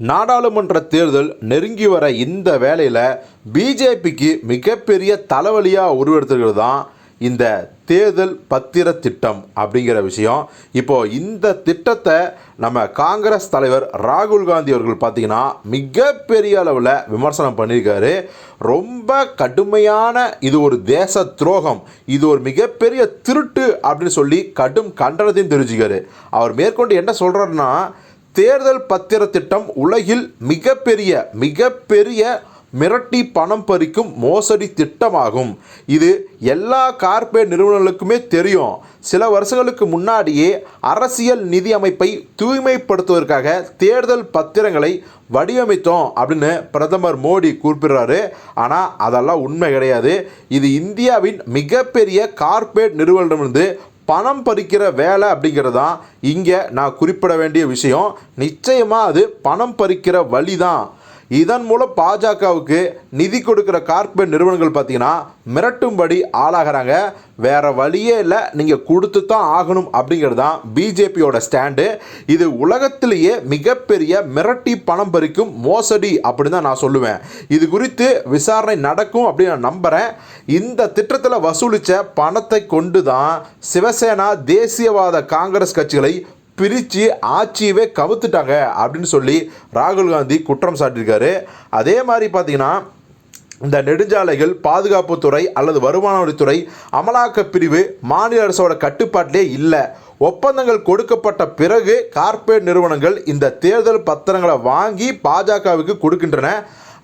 நாடாளுமன்ற தேர்தல் நெருங்கி வர இந்த வேளையில் பிஜேபிக்கு மிகப்பெரிய தலைவலியாக உருவெடுத்துக்கிறது தான் இந்த தேர்தல் பத்திர திட்டம் அப்படிங்கிற விஷயம். இப்போ இந்த திட்டத்தை நம்ம காங்கிரஸ் தலைவர் ராகுல் காந்தி அவர்கள் பார்த்தீங்கன்னா மிகப்பெரிய அளவில் விமர்சனம் பண்ணியிருக்காரு. ரொம்ப கடுமையான இது ஒரு தேச துரோகம் இது ஒரு மிகப்பெரிய திருட்டு அப்படின்னு சொல்லி கடும் கண்டனத்தையும் தெரிஞ்சுக்காரு அவர் மேற்கொண்டு என்ன சொல்கிறாருன்னா தேர்தல் பத்திர திட்டம் உலகில் மிகப்பெரிய மிகப்பெரிய மிரட்டி பணம் பறிக்கும் மோசடி திட்டமாகும். இது எல்லா கார்ப்பரேட் நிறுவனங்களுக்குமே தெரியும். சில வருஷங்களுக்கு முன்னாடியே அரசியல் நிதி அமைப்பை தூய்மைப்படுத்துவதற்காக தேர்தல் பத்திரங்களை வடிவமைத்தோம் அப்படின்னு பிரதமர் மோடி குறிப்பிடுறாரு. ஆனால் அதெல்லாம் உண்மை கிடையாது. இது இந்தியாவின் மிகப்பெரிய கார்ப்பரேட் நிறுவனமிருந்து பணம் பறிக்கிற வேலை அப்படிங்கிறது தான் இங்கே நான் குறிப்பிட வேண்டிய விஷயம். நிச்சயமாக அது பணம் பறிக்கிற வழி தான் இதன் மூலம் பாஜகவுக்கு நிதி கொடுக்குற கார்ப்பரேட் நிறுவனங்கள் பார்த்தீங்கன்னா மிரட்டும்படி ஆளாகிறாங்க. வேறு வழியே இல்லை. நீங்கள் கொடுத்து தான் ஆகணும் அப்படிங்கிறது தான் பிஜேபியோட ஸ்டாண்டு. இது உலகத்திலேயே மிகப்பெரிய மிரட்டி பணம் பறிக்கும் மோசடி அப்படின்னு தான் நான் சொல்லுவேன். இது குறித்து விசாரணை நடக்கும் அப்படின்னு நான் நம்புகிறேன் இந்த திட்டத்தில் வசூலித்த பணத்தை கொண்டு தான் சிவசேனா தேசியவாத காங்கிரஸ் கட்சிகளை பிரித்து ஆட்சியவே கவுத்துட்டாங்க அப்படின்னு சொல்லி ராகுல் காந்தி குற்றம் சாட்டியிருக்காரு. அதே மாதிரி பார்த்தீங்கன்னா இந்த நெடுஞ்சாலைகள் பாதுகாப்புத்துறை அல்லது வருமான வரித்துறை அமலாக்கப் பிரிவு மாநில அரசோட கட்டுப்பாட்டிலே இல்லை. ஒப்பந்தங்கள் கொடுக்கப்பட்ட பிறகு கார்ப்பரேட் நிறுவனங்கள் இந்த தேர்தல் பத்திரங்களை வாங்கி பாஜகவுக்கு கொடுக்கின்றன.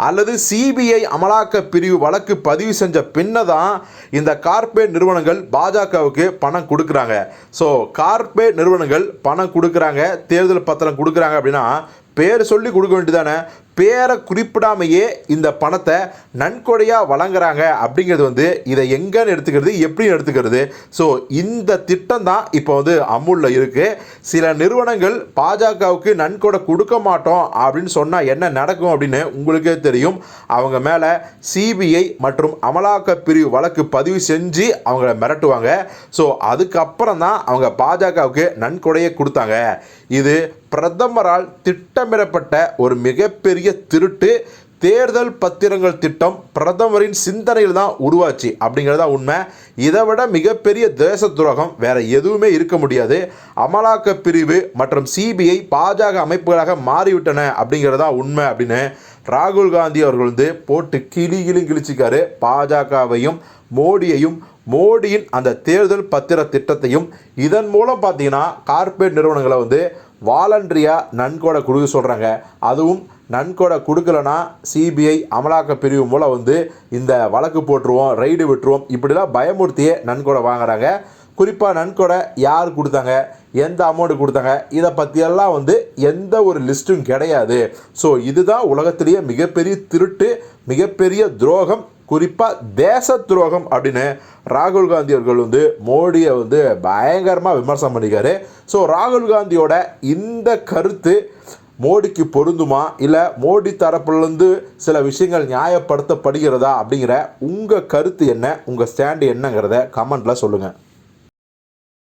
அல்லது சிபிஐ அமலாக்க பிரிவு வழக்கு பதிவு செஞ்ச பின்ன தான் இந்த கார்பேட் நிறுவனங்கள் பாஜகவுக்கு பணம் கொடுக்குறாங்க. ஸோ கார்பேட் நிறுவனங்கள் பணம் கொடுக்குறாங்க தேர்தல் பத்திரம் கொடுக்குறாங்க அப்படின்னா பேர் சொல்லி கொடுக்க வேண்டியதானே பேரை குறிப்பிடாமையே இந்த பணத்தை நன்கொடையாக வழங்குறாங்க அப்படிங்கிறது வந்து இதை எங்கன்னு எடுத்துக்கிறது எப்படி எடுத்துக்கிறது. ஸோ இந்த திட்டம் தான் இப்போ வந்து அமுலில் இருக்குது சில நிறுவனங்கள் பாஜகவுக்கு நன்கொடை கொடுக்க மாட்டோம் அப்படின்னு சொன்னால் என்ன நடக்கும் அப்படின்னு உங்களுக்கே தெரியும். அவங்க மேலே சிபிஐ மற்றும் அமலாக்க பிரிவு வழக்கு பதிவு செஞ்சு அவங்கள மிரட்டுவாங்க. ஸோ அதுக்கப்புறம் தான் அவங்க பாஜகவுக்கு நன்கொடையை கொடுத்தாங்க. இது பிரதமரால் திட்டமிடப்பட்ட ஒரு மிகப்பெரிய திருட்டு தேர்தல் பத்திரங்கள் திட்டம் பிரதமரின் சிந்தனையில் தான் உருவாச்சு அப்படிங்கிறது தான் உண்மை. இதை விட மிகப்பெரிய தேச துரோகம் வேற எதுவுமே இருக்க முடியாது. அமலாக்க பிரிவு மற்றும் சிபிஐ பாஜக அமைப்புகளாக மாறிவிட்டன அப்படிங்கிறது தான் உண்மை அப்படின்னு ராகுல் காந்தி அவர்கள் வந்து போட்டு கிளி கிளி கிழிச்சிக்காரு பாஜகவையும் மோடியையும் மோடியின் அந்த தேர்தல் பத்திர திட்டத்தையும். இதன் மூலம் பார்த்தீங்கன்னா கார்ப்பரேட் நிறுவனங்களை வந்து வாலண்டரியாக நன்கொடை கொடுக்க சொல்கிறாங்க அதுவும் நன்கொடை கொடுக்கலனா சிபிஐ அமலாக்க பிரிவு மூலம் வந்து இந்த வழக்கு போட்டுருவோம் ரைடு விட்டுருவோம். இப்படிலாம் பயமுறுத்தியே நன்கொடை வாங்குறாங்க. குறிப்பாக நன்கொடை யார் கொடுத்தாங்க? எந்த அமௌண்ட்டு கொடுத்தாங்க? இதை பற்றியெல்லாம் வந்து எந்த ஒரு லிஸ்ட்டும் கிடையாது. ஸோ இதுதான் உலகத்திலேயே மிகப்பெரிய திருட்டு மிகப்பெரிய துரோகம் குறிப்பாக தேச துரோகம் அப்படின்னு ராகுல் காந்தி அவர்கள் வந்து மோடியை வந்து பயங்கரமாக விமர்சனம் பண்ணிக்காரு ஸோ ராகுல் காந்தியோட இந்த கருத்து மோடிக்கு பொருந்துமா? இல்லை மோடி தரப்புலேருந்து சில விஷயங்கள் நியாயப்படுத்தப்படுகிறதா அப்படிங்கிற உங்கள் கருத்து என்ன? உங்கள் ஸ்டாண்டு என்னங்கிறத கமெண்ட்டில் சொல்லுங்கள்